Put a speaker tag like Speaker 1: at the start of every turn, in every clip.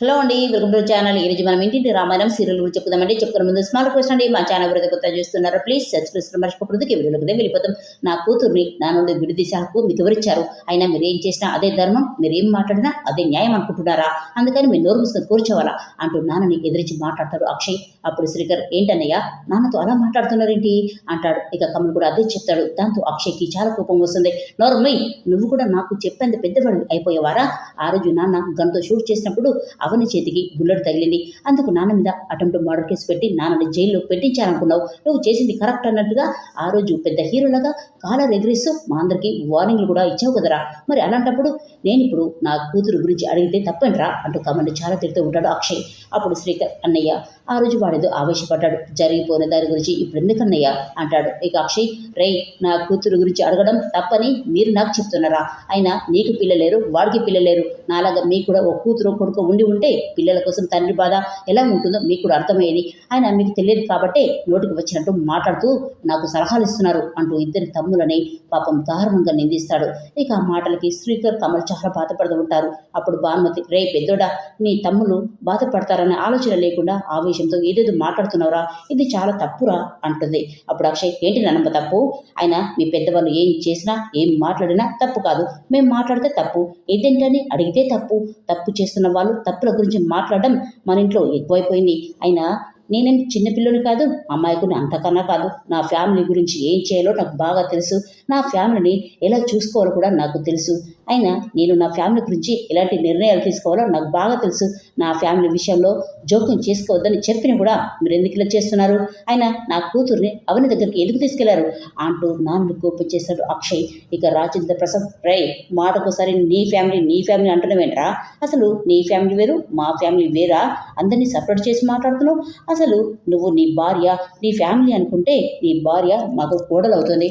Speaker 1: Hello అండి welcome to channel. ఈరోజు మనం ఇంటింటి రామాయణం సీరియల్ గురించి చెప్పుదామండి చెప్పుకున్న ముందు స్మాల్ క్వశ్చన్ అండి మా ఛానల్ ఎవరైతే కొత్త చూస్తున్నారో ప్లీజ్ సబ్స్క్రైబ్ మర్చిపోకూడదు. వీడియోలోకి వెళ్ళిపోతాం. నా కూతుర్ని నా నుండి విడిదీసే హక్కు మీకు ఎవరిచ్చారు అయినా మీరు ఏం చేసినా అదే ధర్మం మీరేం మాట్లాడినా అదే న్యాయం అనుకుంటున్నారా? అందుకని మీరు నోరు మూసుకొని కూర్చోవాలా? అంటూ నాన్నని ఎదిరించి మాట్లాడతాడు అక్షయ్. అప్పుడు శ్రీకర్ ఏంటన్నయ్య నాన్నతో అలా మాట్లాడుతున్నారేంటి? అంటాడు. ఇక కమల్ కూడా అదే చెప్తాడు. దాంతో అక్షయ్కి చాలా కోపం వస్తుంది. నోరమ్మయ్ నువ్వు కూడా నాకు చెప్పేంత పెద్దవాడు అయిపోయేవారా? ఆ రోజు నాన్న గన్తో షూట్ చేసినప్పుడు అవని చేతికి బుల్లెట్ తగిలింది. అందుకు నాన్న మీద అటెంప్ట్ మర్డర్ కేసు పెట్టి నాన్నని జైల్లో పెట్టించాలనుకున్నావు. నువ్వు చేసింది కరెక్ట్ అన్నట్టుగా ఆ రోజు పెద్ద హీరోలాగా కాలర్ ఎగిరిస్తూ మా అందరికీ వార్నింగ్లు కూడా ఇచ్చావు కదరా. మరి అలాంటప్పుడు నేను ఇప్పుడు నా కూతురు గురించి అడిగితే తప్పంట్రా అంటూ కమల్ని చాలా తిడుతూ ఉంటాడు అక్షయ్. అప్పుడు శ్రీకర్ అన్నయ్య ఆ రోజు వాడేదో ఆవేశపడ్డాడు. జరిగిపోయిన దాని గురించి ఇప్పుడు ఎందుకన్నయ్య? అంటాడు. ఇక అక్షయ్ రే నా కూతురు గురించి అడగడం తప్పని మీరు నాకు చెప్తున్నారా? అయినా నీకు పిల్లలేరు వాడికి పిల్లలేరు. నాలాగా మీకు కూడా ఒక కూతురు కొడుకు ఉండి ఉంటే పిల్లల కోసం తండ్రి బాధ ఎలా ఉంటుందో మీకు కూడా అర్థమయ్యేది. ఆయన మీకు తెలియదు కాబట్టే నోటికి వచ్చినట్టు మాట్లాడుతూ నాకు సలహాలు ఇస్తున్నారు అంటూ ఇద్దరి తమ్ములని పాపం దారుణంగా నిందిస్తాడు. ఇక ఆ మాటలకి శ్రీకర్ కమల్ చాలా బాధపడుతూ ఉంటారు. అప్పుడు భానుమతి రే పెద్దోడా నీ తమ్ములు బాధపడతారనే ఆలోచన లేకుండా ఆవేశంతో ఏదేదో మాట్లాడుతున్నావురా? ఇది చాలా తప్పురా? అంటుంది. అప్పుడు అక్షయ్ ఏంటి నన్నమ్మ తప్పు? ఆయన మీ పెద్దవాళ్ళు ఏం చేసినా ఏం మాట్లాడినా తప్పు కాదు. మేము మాట్లాడితే తప్పు. ఏదేంటని అడిగితే తప్పు. తప్పు చేస్తున్న వాళ్ళు తప్పు తప్పుల గురించి మాట్లాడడం మన ఇంట్లో ఎక్కువైపోయింది. అయినా నేనేం చిన్నపిల్లని కాదు అమ్మాయికుని అంతకన్నా కాదు. నా ఫ్యామిలీ గురించి ఏం చేయాలో నాకు బాగా తెలుసు. నా ఫ్యామిలీని ఎలా చూసుకోవాలో కూడా నాకు తెలుసు. అయినా నేను నా ఫ్యామిలీ గురించి ఎలాంటి నిర్ణయాలు తీసుకోవాలో నాకు బాగా తెలుసు. నా ఫ్యామిలీ విషయంలో జోక్యం చేసుకోవద్దని చెప్పిన కూడా మీరు ఎందుకు ఇలా చేస్తున్నారు? అయినా నా కూతుర్ని అవని దగ్గరికి ఎందుకు తీసుకెళ్ళారు? అంటూ నాన్నని కోపం చేశాడు అక్షయ్. ఇక రాజేంద్ర ప్రసాద్ రై మాటకోసారి నీ ఫ్యామిలీ నీ ఫ్యామిలీ అంటున్నావేంట్రా అసలు నీ ఫ్యామిలీ వేరు మా ఫ్యామిలీ వేరా? అందరినీ సపరేట్ చేసి మాట్లాడుతున్నావు? అసలు నువ్వు నీ భార్య నీ ఫ్యామిలీ అనుకుంటే నీ భార్య మాకు కోడలు అవుతుంది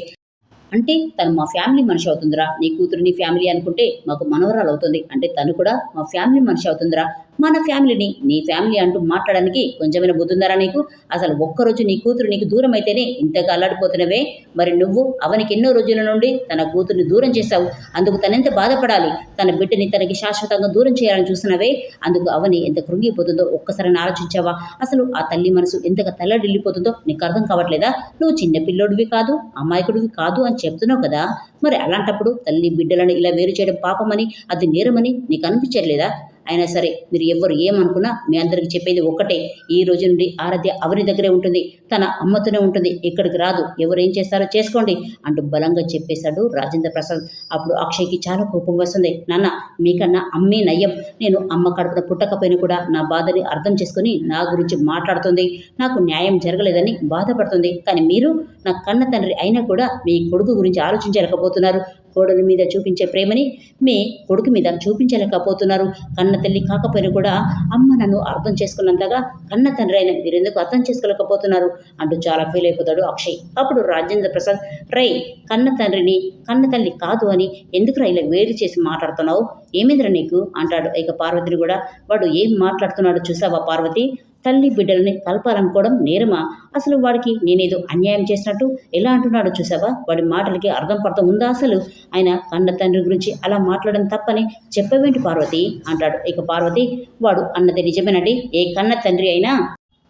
Speaker 1: అంటే తను మా ఫ్యామిలీ మనిషి అవుతుందిరా. నీ కూతురు నీ ఫ్యామిలీ అనుకుంటే మాకు మనవరాలు అవుతుంది. అంటే తను కూడా మా ఫ్యామిలీ మనిషి అవుతుందిరా. మన ఫ్యామిలీని నీ ఫ్యామిలీ అంటూ మాట్లాడడానికి కొంచెమైన బుద్ధుందరా నీకు? అసలు ఒక్కరోజు నీ కూతురు నీకు దూరం అయితేనే ఇంతగా అల్లాడిపోతున్నవే? మరి నువ్వు అవనికి ఎన్నో రోజుల నుండి తన కూతుర్ని దూరం చేశావు. అందుకు తనెంత బాధపడాలి? తన బిడ్డని తనకి శాశ్వతంగా దూరం చేయాలని చూసినవే అందుకు అవని ఎంత కృంగిపోతుందో ఒక్కసారి ఆలోచించావా? అసలు ఆ తల్లి మనసు ఎంతగా తల్లడిల్లిపోతుందో నీకు అర్థం కావట్లేదా? నువ్వు చిన్న పిల్లోడివి కాదు అమాయకుడివి కాదు అని చెప్తున్నావు కదా? మరి అలాంటప్పుడు తల్లి బిడ్డలను ఇలా వేరు చేయడం పాపమని అది నేరమని నీకు అనిపించట్లేదా? అయినా సరే మీరు ఎవ్వరు ఏమనుకున్నా మీ అందరికి చెప్పేది ఒక్కటే. ఈ రోజు నుండి ఆరాధ్య అవని దగ్గరే ఉంటుంది. తన అమ్మతోనే ఉంటుంది. ఇక్కడికి రాదు. ఎవరు ఏం చేస్తారో చేసుకోండి అంటూ బలంగా చెప్పేశాడు రాజేంద్ర ప్రసాద్. అప్పుడు అక్షయ్కి చాలా కోపం వస్తుంది. నాన్న మీకన్నా అమ్మే నయ్యం నేను అమ్మ కడుపున పుట్టకపోయినా కూడా నా బాధని అర్థం చేసుకుని నా గురించి మాట్లాడుతుంది. నాకు న్యాయం జరగలేదని బాధపడుతుంది. కానీ మీరు నా కన్న తండ్రి అయినా కూడా మీ కొడుకు గురించి ఆలోచించలేకపోతున్నారు. కోడలి మీద చూపించే ప్రేమని మీ కొడుకు మీద చూపించలేకపోతున్నారు. కన్న తల్లి కాకపోయినా కూడా అమ్మ నన్ను అర్థం చేసుకున్నంతగా కన్న తండ్రి అయిన మీరెందుకు అర్థం చేసుకోలేకపోతున్నారు? అంటూ చాలా ఫీల్ అయిపోతాడు అక్షయ్. అప్పుడు రాజేంద్ర ప్రసాద్ రై కన్న తండ్రిని కన్న తల్లి కాదు అని ఎందుకురా ఇలా వేరు చేసి మాట్లాడుతున్నావు? ఏమైందిరా నీకు? అంటాడు. ఇక పార్వతిని కూడా వాడు ఏం మాట్లాడుతున్నాడో చూసావా పార్వతి? తల్లి బిడ్డలని కలపాలనుకోవడం నేరమా? అసలు వాడికి నేనేదో అన్యాయం చేసినట్టు ఎలా అంటున్నాడో చూసావా? వాడి మాటలకి అర్థం పర్థం ఉందా అసలు? ఆయన కన్న తండ్రి గురించి అలా మాట్లాడడం తప్పని చెప్పవేంటి పార్వతి? అంటాడు. ఇక పార్వతి వాడు అన్నది నిజమేనండి. ఏ కన్న తండ్రి అయినా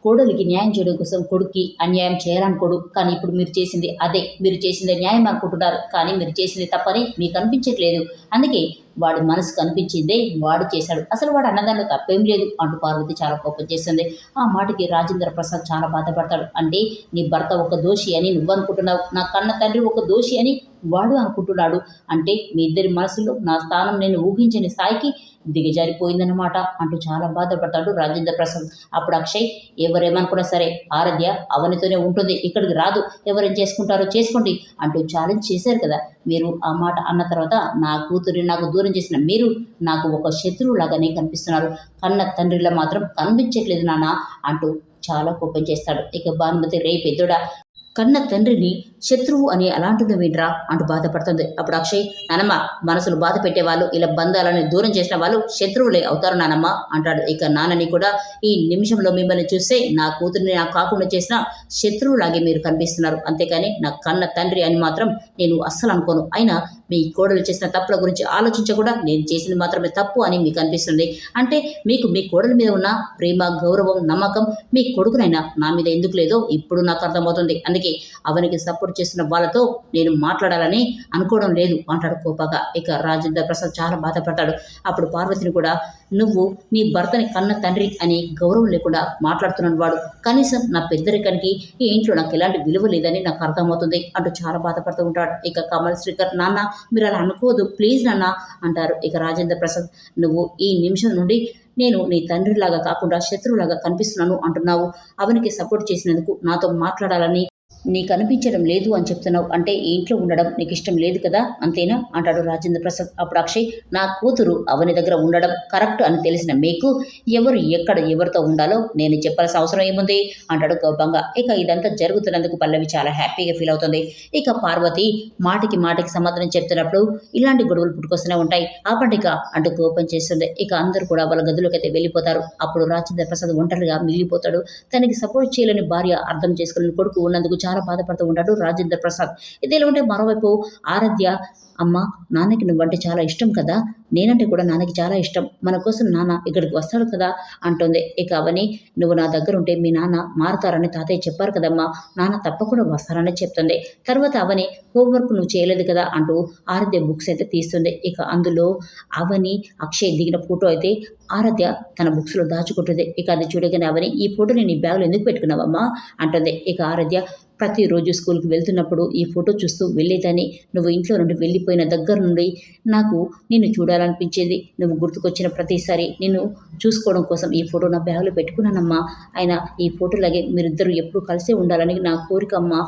Speaker 1: కోడలికి న్యాయం చేయడం కోసం కొడుక్కి అన్యాయం చేయాలనుకోడు కానీ ఇప్పుడు మీరు చేసింది అదే. మీరు చేసింది న్యాయం అనుకుంటున్నారు. కానీ మీరు చేసింది తప్పని మీకు అనిపించట్లేదు. అందుకే వాడి మనసు కనిపించిందే వాడు చేశాడు. అసలు వాడు అన్నదానిలో తప్పేం లేదు అంటూ పార్వతి చాలా కోపం చేస్తుంది. ఆ మాటకి రాజేంద్ర ప్రసాద్ చాలా బాధపడతాడు. అంటే నీ భర్త ఒక దోషి అని నువ్వు అనుకుంటున్నావు నా కన్న తండ్రి ఒక దోషి అని వాడు అనుకుంటున్నాడు అంటే మీ ఇద్దరి మనసులో నా స్థానం నేను ఊహించని స్థాయికి దిగజారిపోయిందన్నమాట అంటూ చాలా బాధపడతాడు రాజేంద్ర ప్రసాద్. అప్పుడు అక్షయ్ ఎవరేమనుకున్నా సరే ఆరాధ్య అవనితోనే ఉంటుంది ఇక్కడికి రాదు ఎవరేం చేసుకుంటారో చేసుకోండి అంటూ ఛాలెంజ్ చేశారు కదా. మీరు ఆ మాట అన్న తర్వాత నా కూతురి నాకు దూరం చేసిన మీరు నాకు ఒక శత్రువులాగానే కనిపిస్తున్నారు. కన్న తండ్రిలా మాత్రం కనిపించట్లేదు నాన్న అంటూ చాలా కోపం చేస్తాడు. ఇక భానుమతి రే పెద్దోడా కన్న తండ్రిని శత్రువు అని అలాంటిది వీడ్రా అంటూ బాధపడుతుంది. అప్పుడు అక్షయ్ నానమ్మ మనసులు బాధ పెట్టేవాళ్ళు ఇలా బంధాలను దూరం చేసిన వాళ్ళు శత్రువులే అవుతారు నానమ్మ అంటాడు. ఇక నాన్నని కూడా ఈ నిమిషంలో మిమ్మల్ని చూస్తే నా కూతురిని నాకు కాకుండా చేసిన శత్రువులాగే మీరు కనిపిస్తున్నారు. అంతేకాని నా కన్న తండ్రి అని మాత్రం నేను అస్సలు అనుకోను. అయినా మీ కోడలు చేసిన తప్పుల గురించి ఆలోచించకుండా నేను చేసింది మాత్రమే తప్పు అని మీకు అనిపిస్తుంది. అంటే మీకు మీ కోడల మీద ఉన్న ప్రేమ గౌరవం నమ్మకం మీ కొడుకునైనా నా మీద ఎందుకు లేదో ఇప్పుడు నాకు అర్థమవుతుంది. అందుకే అవనికి సపోర్ట్ చేస్తున్న వాళ్ళతో నేను మాట్లాడాలని అనుకోవడం లేదు అంటాడు కోపగా. ఇక రాజేంద్ర ప్రసాద్ చాలా బాధపడతాడు. అప్పుడు పార్వతిని కూడా నువ్వు నీ భర్తని కన్న తండ్రి అని గౌరవం లేకుండా మాట్లాడుతున్నాను వాడు. కనీసం నా పెద్దరికానికి ఈ ఇంట్లో నాకు ఎలాంటి విలువ లేదని నాకు అర్థమవుతుంది అంటూ చాలా బాధపడుతూ ఉంటాడు. ఇక కమల్ శ్రీకర్ నాన్న మీరు అలా అనుకోవద్దు ప్లీజ్ నాన్న అంటారు. ఇక రాజేంద్ర ప్రసాద్ నువ్వు ఈ నిమిషం నుండి నేను నీ తండ్రిలాగా కాకుండా శత్రువులాగా కనిపిస్తున్నాను అంటున్నావు. అవనికి సపోర్ట్ చేసినందుకు నాతో మాట్లాడాలని నీకు అనిపించడం లేదు అని చెప్తున్నావు. అంటే ఈ ఇంట్లో ఉండడం నీకు ఇష్టం లేదు కదా? అంతేనా? అంటాడు రాజేంద్ర ప్రసాద్. అప్పుడు అక్షయ్ నా కూతురు అవని దగ్గర ఉండడం కరెక్ట్ అని తెలిసిన మీకు ఎవరు ఎక్కడ ఎవరితో ఉండాలో నేను చెప్పాల్సిన అవసరం ఏముంది? అంటాడు కోపంగా ఇక ఇదంతా జరుగుతున్నందుకు పల్లవి చాలా హ్యాపీగా ఫీల్ అవుతుంది. ఇక పార్వతి మాటికి మాటికి సమాధానం చెప్తున్నప్పుడు ఇలాంటి గొడవలు పుట్టుకొస్తూనే ఉంటాయి. ఆపండిక అంటూ కోపం చేస్తుంది. ఇక అందరూ కూడా వాళ్ళ గదిలోకి అయితే వెళ్ళిపోతారు. అప్పుడు రాజేంద్ర ప్రసాద్ ఒంటరిగా మిగిలిపోతాడు. తనకి సపోర్ట్ చేయలేని భార్య అర్థం చేసుకుని కొడుకు ఉన్నందుకు చాలా బాధపడుతూ ఉంటాడు రాజేంద్ర ప్రసాద్. ఇదిలా ఉంటే మరోవైపు ఆరాధ్య అమ్మ నాన్నకి నువ్వంటే చాలా ఇష్టం కదా? నేనంటే కూడా నాన్నకి చాలా ఇష్టం. మన కోసం నాన్న ఇక్కడికి వస్తాడు కదా అంటుంది. ఇక అవని నువ్వు నా దగ్గర ఉంటే మీ నాన్న మారుతారని తాతయ్య చెప్పారు కదమ్మా. నాన్న తప్పకుండా వస్తారని చెప్తుంది. తర్వాత అవని హోంవర్క్ నువ్వు చేయలేదు కదా అంటూ ఆరాధ్య బుక్స్ అయితే తీస్తుంది. ఇక అందులో అవని అక్షయ్ దిగిన ఫోటో అయితే ఆరాధ్య తన బుక్స్లో దాచుకుంటుంది. ఇక అది చూడగానే అవని ఈ ఫోటోని నీ బ్యాగ్లో ఎందుకు పెట్టుకున్నావమ్మా అంటుంది. ఇక ఆరాధ్య ప్రతిరోజు స్కూల్కి వెళ్తున్నప్పుడు ఈ ఫోటో చూస్తూ వెళ్ళేదాన్ని. నువ్వు ఇంట్లో నుండి వెళ్ళిపోయిన దగ్గర నుండి నాకు నిన్ను చూడాలనిపించేది నువ్వు గుర్తుకొచ్చిన ప్రతిసారి నిన్ను చూసుకోవడం కోసం ఈ ఫోటో నా బ్యాగ్లో పెట్టుకున్నానమ్మా. అయినా ఈ ఫోటోలాగే మీరిద్దరూ ఎప్పుడు కలిసే ఉండాలని నా కోరిక అమ్మా.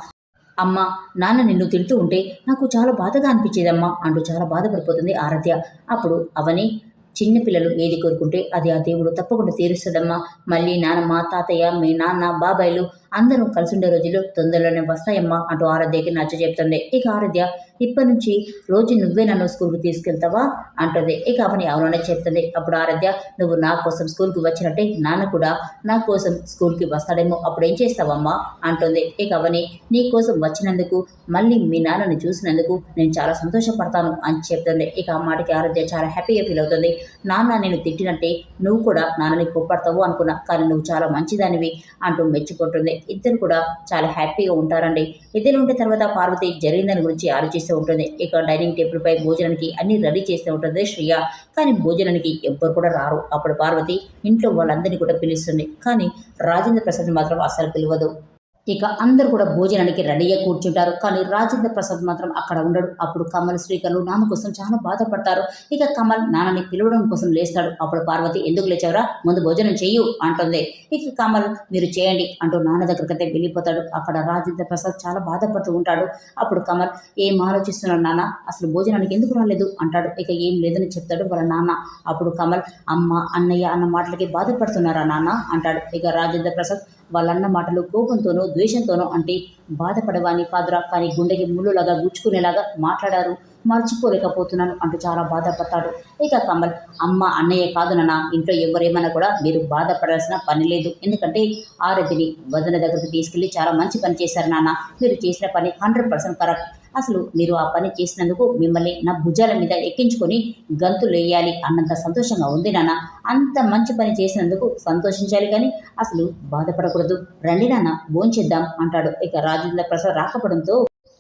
Speaker 1: అమ్మ నాన్న నిన్ను తిడుతూ ఉంటే నాకు చాలా బాధగా అనిపించేదమ్మా అంటూ చాలా బాధపడిపోతుంది ఆరాధ్య. అప్పుడు అవని చిన్నపిల్లలు ఏది కోరుకుంటే అది ఆ దేవుడు తప్పకుండా తీరుస్తుందమ్మా మళ్ళీ నాన్నమ్మ తాతయ్య మీ నాన్న బాబాయ్లు అందరూ కలిసి ఉండే రోజులు తొందరలోనే వస్తాయమ్మా అంటూ ఆరాధ్యకి నచ్చ చెప్తుంది ఇక ఆరాధ్య ఇప్పటి నుంచి రోజు నువ్వే నన్ను స్కూల్కి తీసుకెళ్తావా? అంటుంది. ఇక అవని అవుననే చెప్తుంది. అప్పుడు ఆరాధ్య నువ్వు నా కోసం స్కూల్కి వచ్చినట్టే నాన్న కూడా నా కోసం స్కూల్కి వస్తాడేమో అప్పుడు ఏం చేస్తావమ్మా? అంటుంది. ఇక అవని నీ కోసం వచ్చినందుకు మళ్ళీ మీ నాన్నని చూసినందుకు నేను చాలా సంతోషపడతాను అని చెప్తుంది. ఇక ఆ మాటకి ఆరాధ్య చాలా హ్యాపీగా ఫీల్ అవుతుంది. నాన్న నేను తిట్టినట్టే నువ్వు కూడా నాన్నని కోప్పడతావు అనుకున్నా కానీ నువ్వు చాలా మంచిదానివి అంటూ మెచ్చుకుంటుంది. ఇద్దరు కూడా చాలా హ్యాపీగా ఉంటారండి. ఇద్దరు ఉంటే తర్వాత పార్వతి జరిగిందని గురించి ఆలోచిస్తూ ఉంటుంది. ఇక డైనింగ్ టేబుల్ పై భోజనానికి అన్ని రెడీ చేస్తూ ఉంటుంది శ్రియ. కానీ భోజనానికి ఎవ్వరు కూడా రారు. అప్పుడు పార్వతి ఇంట్లో వాళ్ళందరినీ కూడా పిలుస్తుంది. కానీ రాజేంద్ర ప్రసాద్ మాత్రం అస్సలు పిలవదు. ఇక అందరూ కూడా భోజనానికి రెడీగా కూర్చుంటారు. కానీ రాజేంద్ర ప్రసాద్ మాత్రం అక్కడ ఉండడు. అప్పుడు కమల్ శ్రీకర్లు నాన్న కోసం చాలా బాధపడతారు. ఇక కమల్ నాన్నని పిలవడం కోసం లేస్తాడు. అప్పుడు పార్వతి ఎందుకు లేచావురా? ముందు భోజనం చెయ్యు అంటుంది. ఇక కమల్ మీరు చేయండి అంటూ నాన్న దగ్గరికైతే వెళ్ళిపోతాడు. అక్కడ రాజేంద్ర ప్రసాద్ చాలా బాధపడుతూ ఉంటాడు. అప్పుడు కమల్ ఏం ఆలోచిస్తున్నాడు నాన్న? అసలు భోజనానికి ఎందుకు రాలేదు? అంటాడు. ఇక ఏం లేదని చెప్తాడు వాళ్ళ నాన్న. అప్పుడు కమల్ అమ్మ అన్నయ్య అన్న మాటలకి బాధపడుతున్నారా నాన్న? అంటాడు. ఇక రాజేంద్ర ప్రసాద్ వాళ్ళన్న మాటలు కోపంతోనో ద్వేషంతోనో అంటే బాధపడవాని కాదురా. కానీ గుండెకి ముళ్ళులాగా గుచ్చుకునేలాగా మాట్లాడారు. మర్చిపోలేకపోతున్నాను అంటూ చాలా బాధపడతాడు. ఇక కమల్ అమ్మ అన్నయ్య కాదు నాన్న ఇంట్లో ఎవరేమన్నా కూడా మీరు బాధపడాల్సిన పని లేదు. ఎందుకంటే ఆరతిని వదన దగ్గరికి తీసుకెళ్ళి చాలా మంచి పని చేశారు నాన్న. మీరు చేసిన పని హండ్రెడ్ పర్సెంట్ కరెక్ట్. అసలు మీరు ఆ పని చేసినందుకు మిమ్మల్ని నా భుజాల మీద ఎక్కించుకొని గంతులు వేయాలి అన్నంత సంతోషంగా ఉంది నాన్న. అంత మంచి పని చేసినందుకు సంతోషించాలి కానీ అసలు బాధపడకూడదు. రండి నాన్న భోంచేద్దాం అంటాడు. ఇక రాజేంద్ర ప్రసాద్ రాకపోవడంతో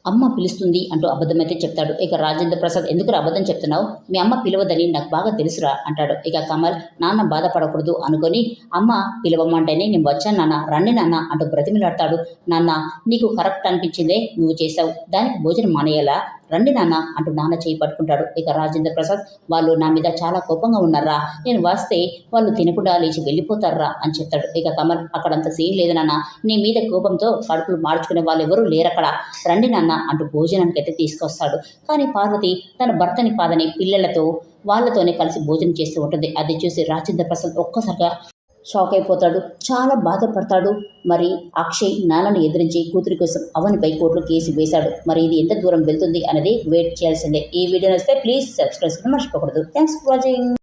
Speaker 1: అమ్మ పిలుస్తుంది అంటూ అబద్ధమైతే చెప్తాడు. ఇక రాజేంద్ర ప్రసాద్ ఎందుకు అబద్ధం చెప్తున్నావు? మీ అమ్మ పిలవదని నాకు బాగా తెలుసురా అంటాడు. ఇక కమల్ నాన్న బాధపడకూడదు అనుకొని అమ్మ పిలవమంటేనే నేను వచ్చాను నాన్న రండి నాన్న అంటూ బ్రతిమిలాడతాడు. నాన్న నీకు కరెక్ట్ అనిపించిందే నువ్వు చేసావు దానికి భోజనం మానేయాలా? రండి నాన్న అంటూ నాన్న చేయి పట్టుకుంటాడు. ఇక రాజేంద్ర ప్రసాద్ వాళ్ళు నా మీద చాలా కోపంగా ఉన్నారా? నేను వస్తే వాళ్ళు తినకుండా లేచి వెళ్ళిపోతారా? అని చెప్తాడు. ఇక కమల్ అక్కడంత సీన్ లేదు నాన్న. నీ మీద కోపంతో కడుపులు మార్చుకునే వాళ్ళు ఎవరూ లేరక్కడ. రండి నాన్న అంటూ భోజనానికి అయితే తీసుకొస్తాడు. కానీ పార్వతి తన భర్తని కాదని పిల్లలతో వాళ్ళతోనే కలిసి భోజనం చేస్తూ ఉంటుంది. అది చూసి రాజేంద్ర ప్రసాద్ ఒక్కసారిగా షాక్ అయిపోతాడు. చాలా బాధపడతాడు. మరి అక్షయ్ నాన్నను ఎదిరించి కూతురి కోసం అవనిపై కోర్టులో కేసు వేశాడు. మరి ఇది ఎంత దూరం వెళ్తుంది అనేది వెయిట్ చేయాల్సిందే. ఈ వీడియో నచ్చితే ప్లీజ్ సబ్స్క్రైబ్ మర్చిపోకూడదు. Thanks for watching.